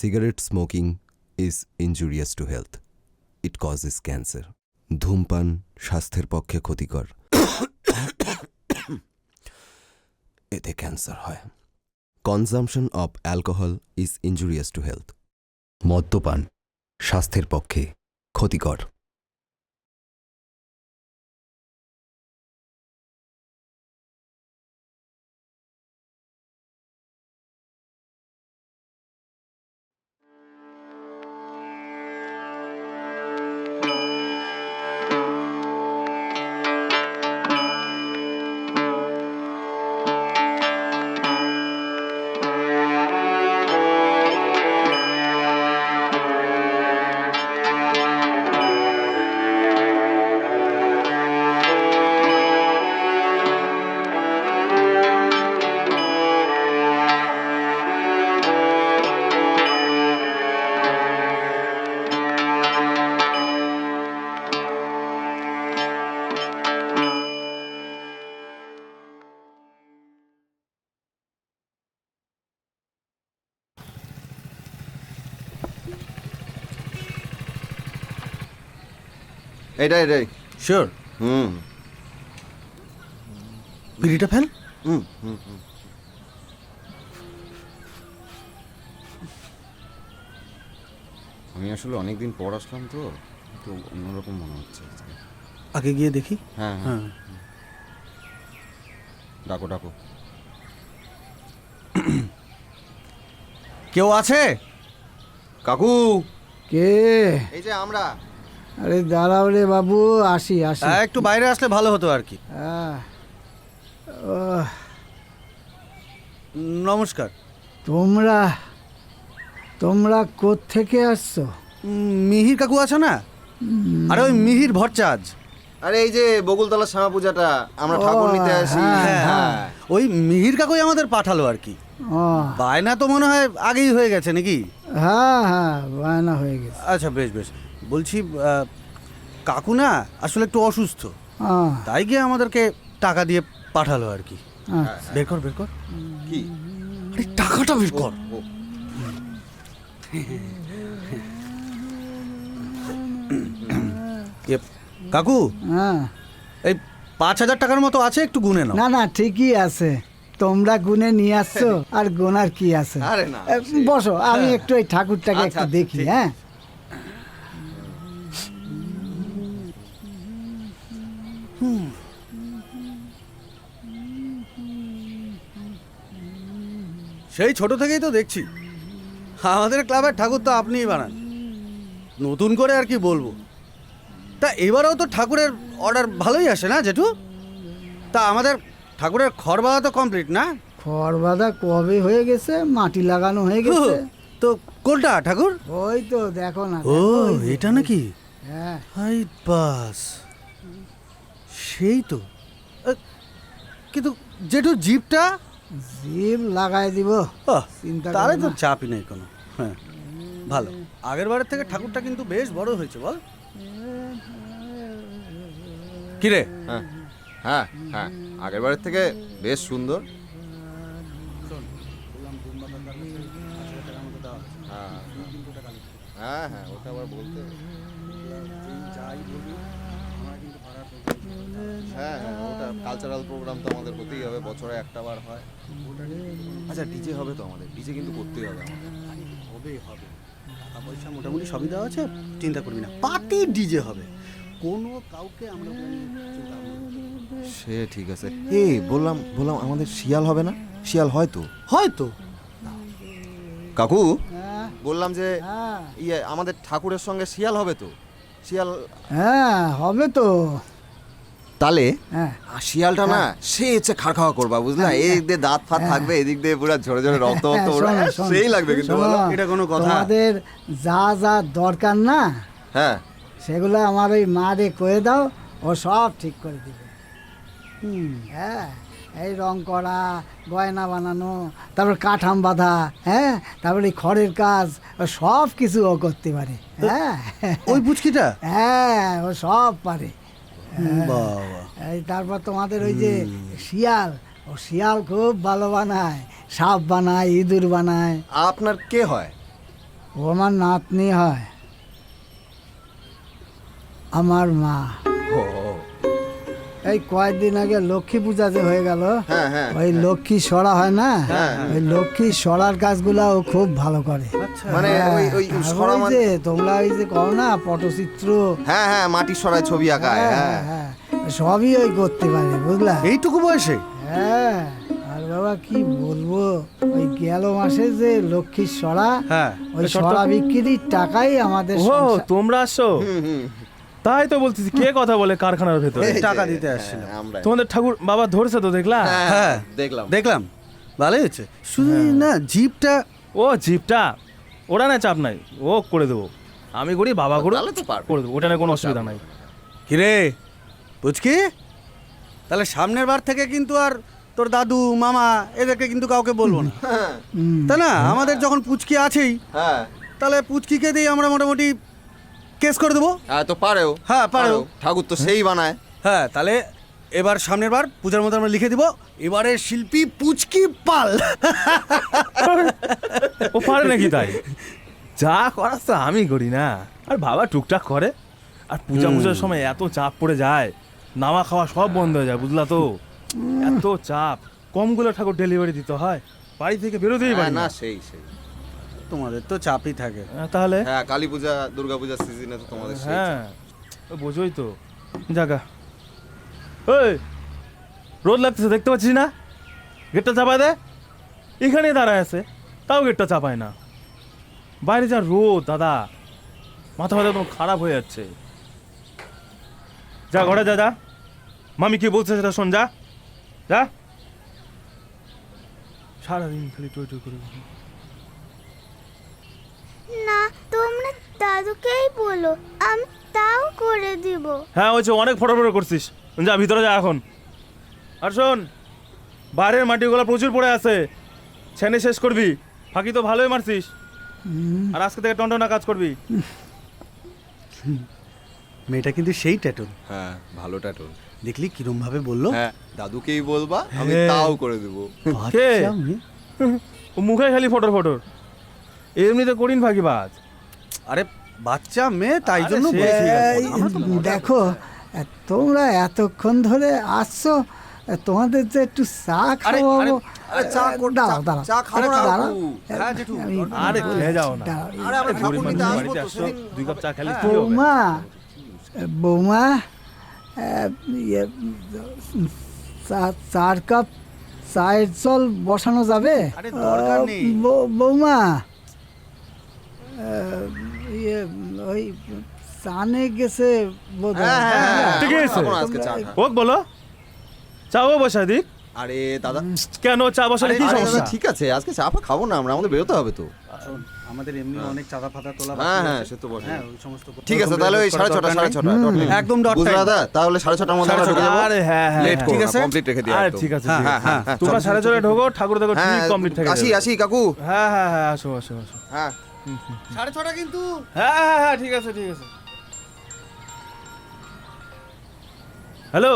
Cigarette smoking is injurious to health it causes cancer ধূমপান স্বাস্থ্যের পক্ষে ক্ষতিকর। এতে ক্যান্সার হয়। Consumption of alcohol is injurious to health মদ্যপান স্বাস্থ্যের পক্ষে ক্ষতিকর। এটাই এটাই। শিওর হুম। বিড়িটা ফেল। হুম হুম হুম। আমি আসলে অনেক দিন পর আসলাম তো একটু অন্যরকম মনে হচ্ছে আজকে। আগে গিয়ে দেখি। হ্যাঁ হ্যাঁ। হ্যাঁ। ডাকো ডাকো। কেউ আছে? কাকু! কে? এই যে আমরা। আরে দাঁড়াও রে বাবু আসি আসি। হ্যাঁ, একটু বাইরে আসলে ভালো হতো আর কি। নমস্কার। তোমরা তোমরা কোত্থেকে আসছো? মিহির কাকু আছে না? আরে ওই মিহির ভরচাজ আরে এই যে বকুলতলা শ্যামা পূজাটা আমরা ঠাকুর নিতে আসি। হ্যাঁ, হ্যাঁ ওই মিহির কাকুই আমাদের পাঠালো আর কি। বায়না তো মনে হয় আগেই হয়ে গেছে নাকি? হ্যাঁ হ্যাঁ বায়না হয়ে গেছে। আচ্ছা বেশ বেশ। বলছি কাকু না আসলে একটু অসুস্থ। তাই গিয়ে আমাদেরকে টাকা দিয়ে পাঠালো আর কি। আচ্ছা। বের কর বের কর। কি? আরে টাকাটা বের কর। কাকু? হ্যাঁ। এই পাঁচ হাজার টাকার মতো আছে একটু গুনে নাও। না না ঠিকই আছে। তোমরা গুনে নিয়ে আসছো আর গোনার কি আছে? আরে বসো আমি একটু এই ঠাকুরটাকে আচ্ছা, একটু দেখি হ্যাঁ? সেই ছোট থেকেই তো দেখছি। আমাদের ক্লাবের ঠাকুর তো আপনিই বানান। নতুন করে আর কি বলব? তা এবারেও তো ঠাকুরের অর্ডার ভালোই আসে না জেঠু? তা আমাদের ঠাকুরের খড় বাঁধা তো কমপ্লিট না? খড় বাঁধা কবে হয়ে গেছে? মাটি লাগানো হয়ে গেছে। তো কোনটা ঠাকুর? ওই তো দেখো না ও। এটা নাকি? হ্যাঁ। বাস। সেই তো। কিন্তু জেঠু জিপটা জিভ লাগাই দিব। চিন্তা করো তো চাপই নেই কোনো। হ্যাঁ ভালো। আগের বারের থেকে ঠাকুরটা কিন্তু বেশ বড় হয়েছে বল। কিরে হ্যাঁ হ্যাঁ হ্যাঁ। আগের বারের থেকে বেশ সুন্দর। হ্যাঁ, হ্যাঁ। হ্যাঁ ওটা আবার বলতে হ্যাঁ হ্যাঁ কালচারাল প্রোগ্রাম তো আমাদের হতেই হবে বছরে একটা বার হয়। আচ্ছা ডিজে হবে তো আমাদের। ডিজে কিন্তু করতেই হবে আমাদের। হবে হবে। টাকা পয়সা মোটামুটি সবই দেওয়া আছে চিন্তা করবি না। পার্টি ডিজে হবে। কোনো কাউকে আমরা। সে ঠিক আছে। এই বললাম বললাম আমাদের শিয়াল হবে না? শিয়াল হয় তো হয়তো। কাকু হ্যাঁ। বললাম যে হ্যাঁ। ইয়ে আমাদের ঠাকুরের সঙ্গে শিয়াল হবে তো? শিয়াল হ্যাঁ হবে তো। তালে হ্যাঁ। আর শিয়ালটা না সে হচ্ছে খাড় খাওয়া করবা বুঝলা? এদিক দিয়ে দাঁত ফাত থাকবে এদিক দিয়ে পুরো ঝরে ঝরে রক্ত রক্ত হ্যাঁ, সেই লাগবে কিন্তু এটা কোনো কথা? তোমাদের যা যা দরকার না হ্যাঁ। সেগুলো আমার ওই মারে কয়ে দাও ও সব ঠিক করে দিবে। হুম হ্যাঁ। এই রং করা গয়না বানানো তারপর কাঠাম বাঁধা হ্যাঁ? তারপর এই খড়ের কাজ সব কিছু ও করতে পারে হ্যাঁ। ওই পুচকিটা? হ্যাঁ ও সব পারে। বাবা। এই তারপর তোমাদের ওই যে শিয়াল ও শিয়াল খুব ভালো বানায় সাপ বানায় ইঁদুর বানায়। আপনার কে হয়? ও আমার নাতনি হয়। আমার মা। এই কয়েকদিন আগে লক্ষ্মী পূজা যে হয়ে গেল হ্যাঁ হ্যাঁ ওই লক্ষ্মী সরা হয় না? হ্যাঁ। ওই লক্ষ্মী সরার কাজগুলা ও খুব ভালো করে। মানে ওই ওই হ্যাঁ, সরা মানে তোমরা ওই যে করো না পটচিত্র। হ্যাঁ হ্যাঁ মাটির সরায় ছবি আঁকায় হ্যাঁ, হ্যাঁ। হ্যাঁ, সবই ওই করতে পারে বুঝলা? এইটুকু বয়সে? হ্যাঁ আর বাবা কি বলব? ওই গেল মাসে যে লক্ষ্মীর সরা হ্যাঁ ওই সরা বিক্রির টাকাই আমাদের ও তোমরা হুম। তাই তো বলতেছি কে কথা বলে কারখানার ভেতরে? টাকা দিতে আসছিল। হ্যাঁ, তোমাদের ঠাকুর বাবা ধরছে তো দেখলা? হ্যাঁ হ্যাঁ। দেখলাম। দেখলাম। ভালোই হচ্ছে শুধু না জিপটা ও জিপটা? ওরা না চাপ নাই। ও করে দেবো। আমি করি বাবা করুক তাহলে তো পারবে। করে দেবো। ওটা নিয়ে কোনো অসুবিধা নাই। কিরে বুঝকি তাহলে সামনের বার থেকে কিন্তু আর তোর দাদু মামা এদেরকে কিন্তু কাউকে বলব না। হ্যাঁ তাই না? আমাদের যখন পুচকি আছেই হ্যাঁ। তাহলে পুচকিকে দিয়ে আমরা মোটামুটি কেস করে দেবো? হ্যাঁ তো পারেও। হ্যাঁ, পারেও। ঠাকুর তো সেই বানায়। হ্যাঁ তাহলে এবার সামনের বার পূজার মধ্যে আমরা লিখে দিব এবারে শিল্পী পুচকি পাল। ও পারে নাকি তাই? যা করার তো আমি করি না। আর বাবা টুকটাক করে আর পূজা পূজার সময় এত চাপ পড়ে যায় নামা খাওয়া সব বন্ধ হয়ে যায় বুঝলা তো? এত চাপ কমগুলো ঠাকুর ডেলিভারি দিতে হয় বাড়ি থেকে বেরোতেই হ্যাঁ, পারি না। না সেই সেই। তোমাদের তো চাপই থাকে। হ্যাঁ, তাহলে? হ্যাঁ কালী পূজা দুর্গা পূজার সিজনে তো তোমাদের হ্যাঁ বোঝোই তো। জাগা ওই রোদ লাগতেছে দেখতে পাচ্ছিস না? গেটটা চাপায় দে। এখানে দাঁড়ায় আছে তাও গেটটা চাপায় না। বাইরে যা রোদ দাদা। মাথা মাথা একদম খারাপ হয়ে যাচ্ছে। যা ঘরে যা যা। মামি কি বলছে সেটা শোন যা। যা। সারাদিন খালি টই টই করে না তোমরা দাদুকেই বলো আমি তাও করে দিব। হ্যাঁ ওই যে অনেক ফটো ফটো করছিস। যা ভিতরে যা এখন। আর শোন বাইরের মাটিগুলো প্রচুর পড়ে আছে। ছেনে শেষ করবি। ফাঁকি তো ভালোই মারছিস। আর আজকে থেকে টনটনা কাজ করবি। মেয়েটা কিন্তু সেই ট্যাটুন হ্যাঁ ভালো ট্যাটুন দেখলি কিরম ভাবে বলল? হ্যাঁ দাদুকেই বলবা আমি। তাও করে দেবো। কে? ও মুখে খালি ফটোর ফটোর। এমনিতে করিন ফাঁকি বাজ। আরে বাচ্চা মেয়ে তাই জন্য দেখো। তোমরা এতক্ষণ ধরে আসছো তোমাদের যে একটু চা খাওয়াবো। হ্যাঁ, বৌমা বৌমা ইয়ে, চার কাপ চায়ের জল বসানো যাবে? আরে দরকার আহ, নেই। বৌ- বৌমা ইয়ে ওই চানে গেছে হয়। হ্যাঁ, হ্যাঁ, ঠিক আছে। ওক বলো। চাও বসা দিক। আরে দাদা। কেন চা বসালে কি সমস্যা? ঠিক আছে আজকে চা ফা খাব না আমরা আমাদের বেরোতে হবে তো। আমাদের এমনি অনেক চাঁদা তোলা হ্যাঁ, হ্যাঁ, সে তো বটে। হ্যাঁ ওই সমস্ত ঠিক আছে তাহলে ওই সাড়ে ছটা সাড়ে ছটা একদম বুঝলে time। দাদা? তাহলে সাড়ে ছটার মধ্যে আমরা ঢুকে যাব আরে হ্যাঁ হ্যাঁ লেট। ঠিক আছে? কমপ্লিট রেখে দিই আরে ঠিক আছে হ্যাঁ হ্যাঁ তোমরা সাড়ে ছটায় ঢোকো ঠাকুর দেখো ঠিক কমপ্লিট থেকে আসি আসি কাকু। হ্যাঁ হ্যাঁ হ্যাঁ আসো আসো আসো। হ্যাঁ। সাড়ে ছটা কিন্তু। হ্যাঁ হ্যাঁ হ্যাঁ ঠিক আছে ঠিক আছে হ্যালো?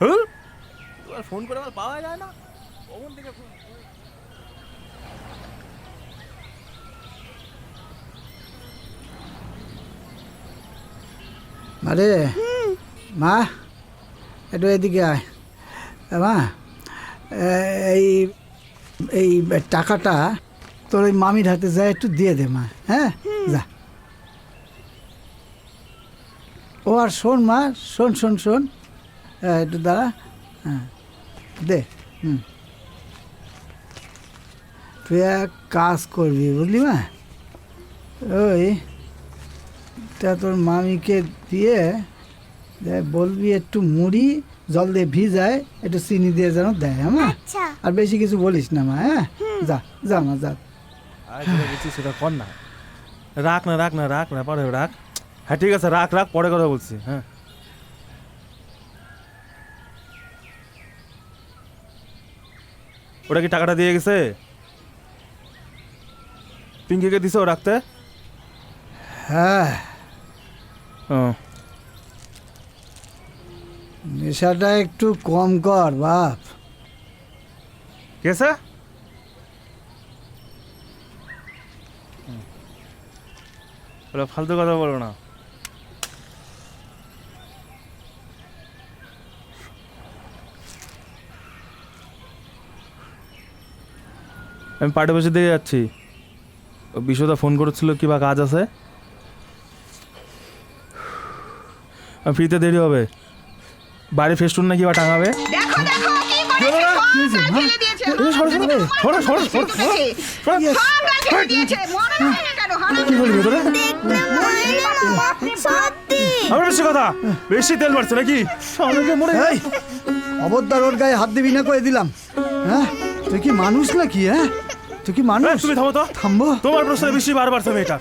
হ্যাঁ? ফোন করে আমার পাওয়া যায় না? কখন থেকে ফোন আরে মা একটু এদিকে আয়। মা এই এই টাকাটা তোর ওই মামির হাতে যায় একটু দিয়ে দে মা। হ্যাঁ? যা। ও আর শোন মা শোন শোন শোন। হ্যাঁ, একটু দাঁড়া। হ্যাঁ। দে হুম। তুই এক কাজ করবি বুঝলি মা? ওই তা তোর মামিকে দিয়ে দে, বলবি একটু মুড়ি জল দিয়ে ভিজায় একটু চিনি দিয়ে যেন দেয় হ্যাঁ মা? আচ্ছা। আর বেশি কিছু বলিস না মা হ্যাঁ? যা যা মা যা। সেটা কর না। রাখ না রাখ না রাখ না পরে রাখ। হ্যাঁ ঠিক আছে রাখ রাখ পরে কথা বলছি হ্যাঁ। ওটা কি টাকাটা দিয়ে গেছে? পিঙ্কিকে দিছে ও রাখতে? হ্যাঁ। ও। নেশাটা একটু কম কর বাপ। ওরা ফালতু কথা বলো না। আমি পার্টি বসে দিয়ে যাচ্ছি। ও বিশ্বদা ফোন করেছিল কি বা কাজ আছে? আমি ফ্রিতে দেরি হবে। বাড়ি ফেস্টুন নাকি বা টাঙাবে? বেশি কথা বেশি তেল মারছে নাকি? সামনে মরে এই অবদ্দার ওর গায়ে হাত দিবি না করে দিলাম। হ্যাঁ তুই কি মানুষ নাকি হ্যাঁ? তুই কি মানুষ? তুমি থামো তো। থামবো? তোমার প্রশ্নে বেশি বারবার থামে এটা।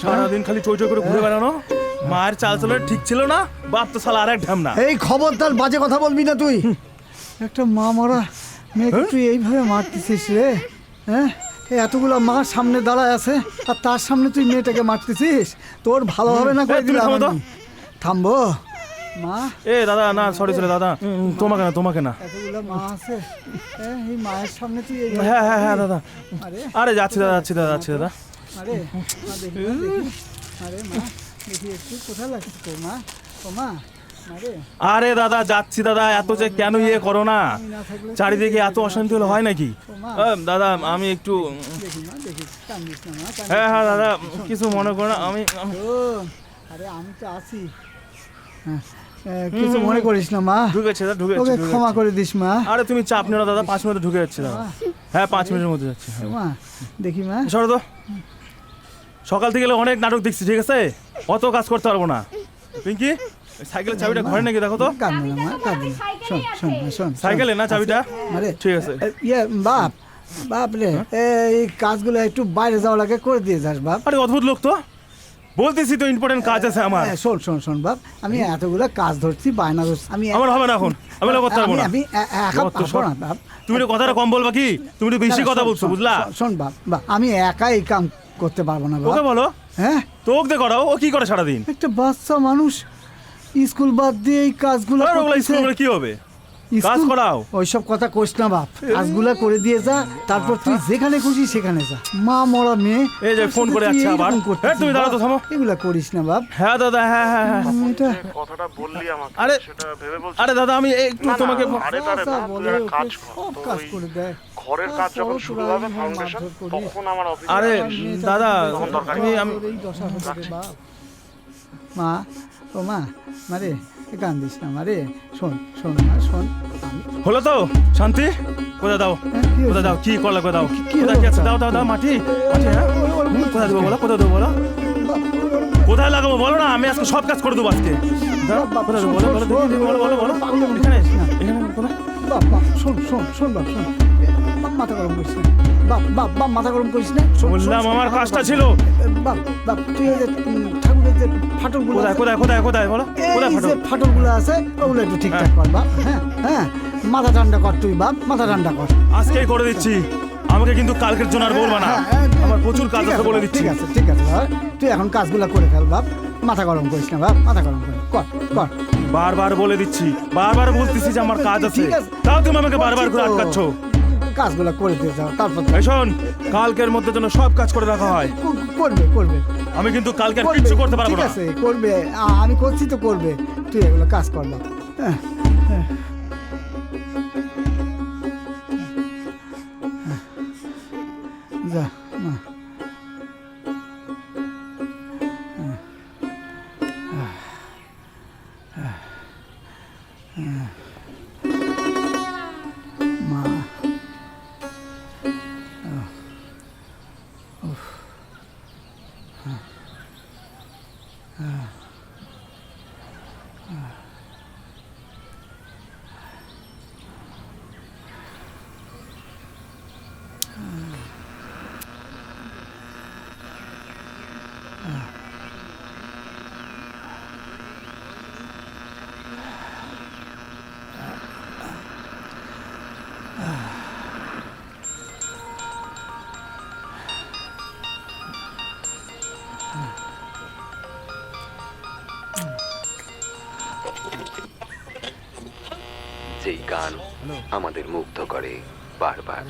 সারাদিন খালি চই চই করে ঘুরে বেড়ানো। মায়ের চাল চলে ঠিক ছিল না বাপ তো সালা আর এক ঢামনা এই খবরদার বাজে কথা বলবি না তুই। একটা মা মরা মেয়েকে তুই এইভাবে মারতেছিস রে? হ্যাঁ? এতগুলো মার সামনে দাঁড়ায় আছে আর তার সামনে তুই মেয়েটাকে মারতেছিস? তোর ভালো হবে না করে দিলাম থামো থামবো? মা। এ দাদা না সরি সরি দাদা। তোমাকে না তোমাকে না। মা আছে। হ্যাঁ, এই মায়ের সামনে তুই হ্যাঁ হ্যাঁ হ্যাঁ দাদা। আরে। যাচ্ছি দাদা যাচ্ছি দাদা যাচ্ছি দাদা। আরে মা দেখি মা, দেখি। আরে মা দেখি একটু কোথায় লাগছে তোর মা? ও মা আরে আরে দাদা যাচ্ছি দাদা এত যে কেন ইয়ে করো না? চারিদিকে এত অশান্তি হলে হয় নাকি? দাদা আমি একটু হ্যাঁ হ্যাঁ দাদা কিছু মনে করো না আমি আরে আমি তো আছি। হ্যাঁ, কিছু মনে করিস না মা। ঢুকেছি ঢুকেছি ওকে ক্ষমা করে দিস মা। আরে তুমি চাপ নিও না দাদা পাঁচ মিনিটে ঢুকে যাচ্ছি দাদা হ্যাঁ পাঁচ মিনিটের মধ্যে যাচ্ছি হ্যাঁ। মা দেখি মা। সরো তো। সকাল থেকে অনেক নাটক দেখছি ঠিক আছে? অত কাজ করতে পারব না। পিঙ্কি সাইকেলের চাবিটা ঘরে নাকি দেখো তো। কান্দি মা কান্দি শোন শোন শোন শোন সাইকেলে না চাবিটা? আরে ঠিক আছে। ইয়ে বাপ বাপ রে এই কাজগুলো একটু বাইরে যাওয়ার আগে করে দিয়ে যাস বাপ। আরে অদ্ভুত লোক তো। বলতেছি তো ইম্পর্টেন্ট কাজ আছে আমার। এ, শোন শোন শোন বাপ আমি এতগুলো কাজ ধরছি বায়না ধরছি। আমি আমার হবে না এখন। আমি এগুলো করতে পারব আমি না। আমি এ- একা তো পারব না বাপ। তুমি একটু কথাটা কম বলবা কি? তুমি একটু বেশি কথা শোন, বলছো শোন, বুঝলা? শোন, শোন বাপ বাপ আমি একা এই কাম করতে পারব না বাপ। ওকে বলো। হ্যাঁ? তো ওকে করাও ও কি করে সারাদিন? একটা বাচ্চা মানুষ স্কুল বাদ দিয়ে এই কাজগুলো আর ওগুলা করতেছে। স্কুল করে কি হবে? কাজ করাও। ওইসব কথা কোস না বাপ। কাজগুলা করে দিয়ে যা তারপর তুই যেখানে খুশি সেখানে যা। মা মরা মেয়ে এই যে ফোন করে এইরকম আবার। এই, তুমি দাঁড়াও তো, থামো। এগুলা করিস না বাপ। হ্যাঁ দাদা হ্যাঁ হ্যাঁ হ্যাঁ এটা কথাটা বললি আমাকে আরে সেটা ভেবে বলছি। আরে দাদা আমি একটু তোমাকে আরে তারে বলে কাজ কর। সব কাজ করে দেয়। ঘরের কাজ যখন শুরু হবে ফাউন্ডেশন তখন আমার অফিসে আরে দাদা দরকার আমি মা ও মা মারে কান্দিস না মারে শোন শোন মা শোন হলো তো? শান্তি? কোথায় দাও? হ্যাঁ, কি হয়েছে? কোথায় দাও? কি করলে কোথায় দাও? কি কোথায় কি আছে? দাও দাও দাও মাটি। মাটি হ্যাঁ? কোথায় দেবো বলো? কোথায় দেবো বলো? কোথায় লাগাবো? বলো না আমি আজকে সব কাজ করে দেবো আজকে। কোথায় শোন, বলো বলো শোন, বলো বলো বলো। এখানে এখানে শোন শোন শোন বাপ শোন। মাথা গরম করিস না বাপ বাপ বাপ মাথা গরম করিস না? বললাম আমার কাজটা ছিল। বাপ বাপ তুই এই যে ঠাকুরের যে ফাটলগুলো কোথায় কোথায় কোথায় কোথায় বলো কোথায় এই ফাটো ফাটলগুলো আছে ওগুলো একটু ঠিকঠাক কর বাপ হ্যাঁ হ্যাঁ মাথা ঠান্ডা কর তুই বাপ মাথা ঠান্ডা কর। আজকেই করে দিচ্ছি। আমাকে কিন্তু কালকের জন্য আর বলবা না। হ্যাঁ, হ্যাঁ, আমার প্রচুর কাজ আছে বলে দিচ্ছি। ঠিক আছে ঠিক আছে তুই এখন কাজগুলো করে ফেল বাপ মাথা গরম করিস না বাপ মাথা গরম কর কর কর। বারবার বলে দিচ্ছি বারবার বলতেছি যে আমার কাজ আছে ঠিক আছে। তাও তুমি আমাকে বারবার করে আটকাচ্ছ। কাজগুলো করে দিয়ে যাও তারপর এই শোন কালকের মধ্যে যেন সব কাজ করে রাখা হয়। করবে করবে। আমি কিন্তু কালকে আর কিচ্ছু করতে পারব ঠিক না। আছে করবে। আ- আমি করছি তো করবে। তুই এগুলো কাজ কর বাপ হ্যাঁ, হ্যাঁ। যা না যেই গান আমাদের মুগ্ধ করে বারবার।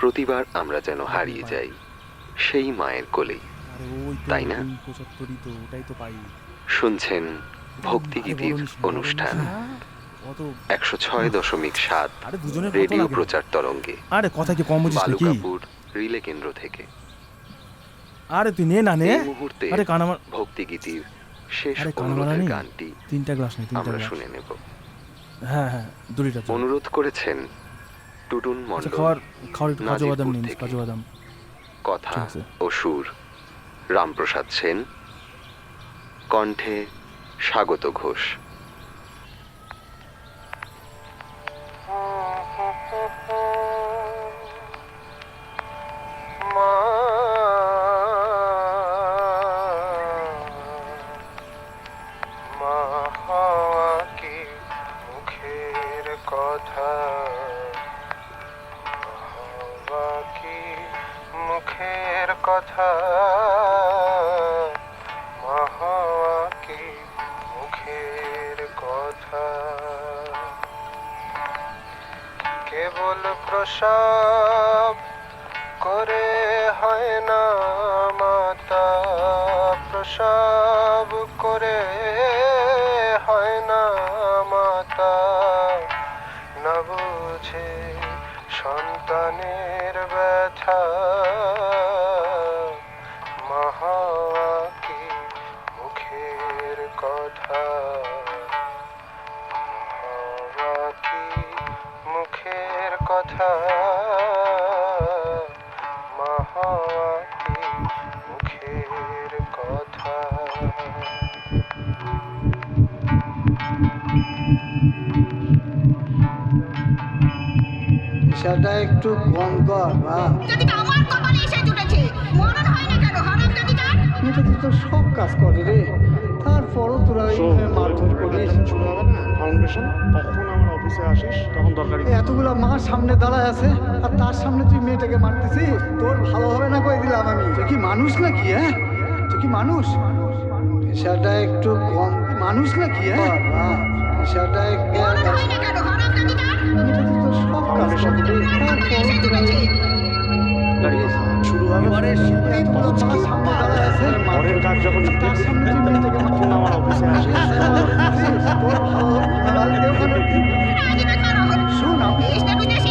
প্রতিবার আমরা যেন হারিয়ে যাই সেই মায়ের কোলেই। তো তাই না? শুনছেন ভক্তিগীতির অনুষ্ঠান। একশো ছয় দশমিক সাত রেডিও প্রচার তরঙ্গে। আরে কথা কি কম বুঝিস নাকি? রিলে কেন্দ্র থেকে। আরে তুই নে না নে। আরে কানামার ভক্তিগীতির শেষ অনুরোধের গানটি তিনটা গ্লাস নেই তিনটা আমরা শুনে নেব। হ্যাঁ হ্যাঁ দু লিটার অনুরোধ করেছেন টুটুন আচ্ছা মন্ডল খাওয়ার খাওয়ার একটু কাজু বাদাম নিন কাজু বাদাম। কথা ও সুর। রামপ্রসাদ সেন। কণ্ঠে স্বাগত ঘোষ। কথা মহাকে মুখের কথা। কেবল প্রসব কথা মা মুখের কথা। সেটা একটু কম কর বা আমার কপালে এসে জুটেছে মরণ হয় না কেন? হারাম জাতিটা এটা তো তোর সব কাজ করে রে। তারপরও তোরা মারধর করিস। শুরু হবে না? ফাউন্ডেশন অফিসে আসিস তখন দরকারি এতগুলা মার সামনে দাঁড়ায় আছে আর তার সামনে তুই মেয়েটাকে মারতেছিস তোর ভালো হবে না কই দিলাম আমি? তুই কি মানুষ নাকি হ্যাঁ? তুই কি মানুষ? নেশাটা একটু কম মানুষ নাকি হ্যাঁ? নেশাটা একটু সব কাজ শুরু হবে পরের কাজ যখন তার সামনে তুই মেয়েটাকে তখন আমার অফিসে আসিস। তোর ভালো হবে না,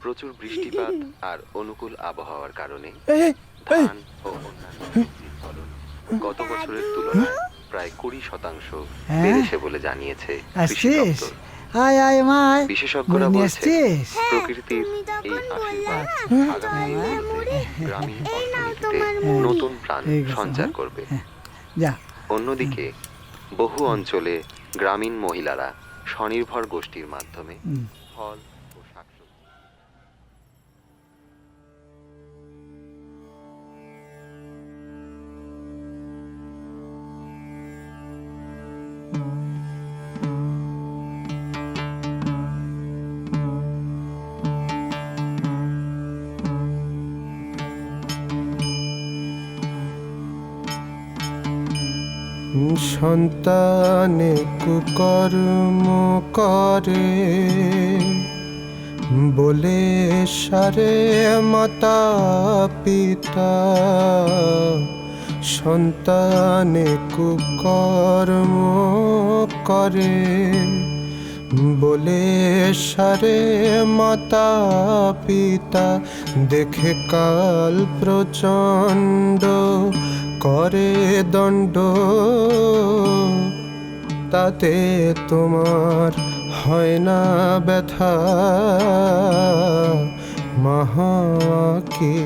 প্রচুর বৃষ্টিপাত আর অনুকূল আবহাওয়ার কারণে ধান ও অন্যান্য ফলন গত বছরের তুলনায় প্রায় কুড়ি শতাংশ হ্যাঁ? বেড়েছে বলে জানিয়েছে কৃষি দপ্তর। বিশেষজ্ঞরা আসছিস প্রকৃতির এই আশীর্বাদ আগামী গ্রামীণ অর্থনীতিতে নতুন প্রাণ সঞ্চার হ্যাঁ। করবে। অন্যদিকে বহু অঞ্চলে গ্রামীণ মহিলারা স্বনির্ভর গোষ্ঠীর মাধ্যমে ফল সন্তানে কুকর্ম করে। বলে সারে মাতা পিতা সন্তানে কুকর্ম করে। বলে সারে মাতা পিতা দেখে কাল প্রচণ্ড করে দণ্ড তাতে তোমার হয় না ব্যথা। মহাকি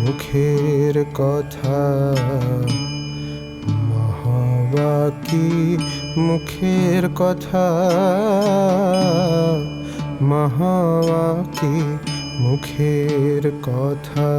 মুখের কথা মহাবাকি মুখের কথা মহাবাকি মুখের কথা।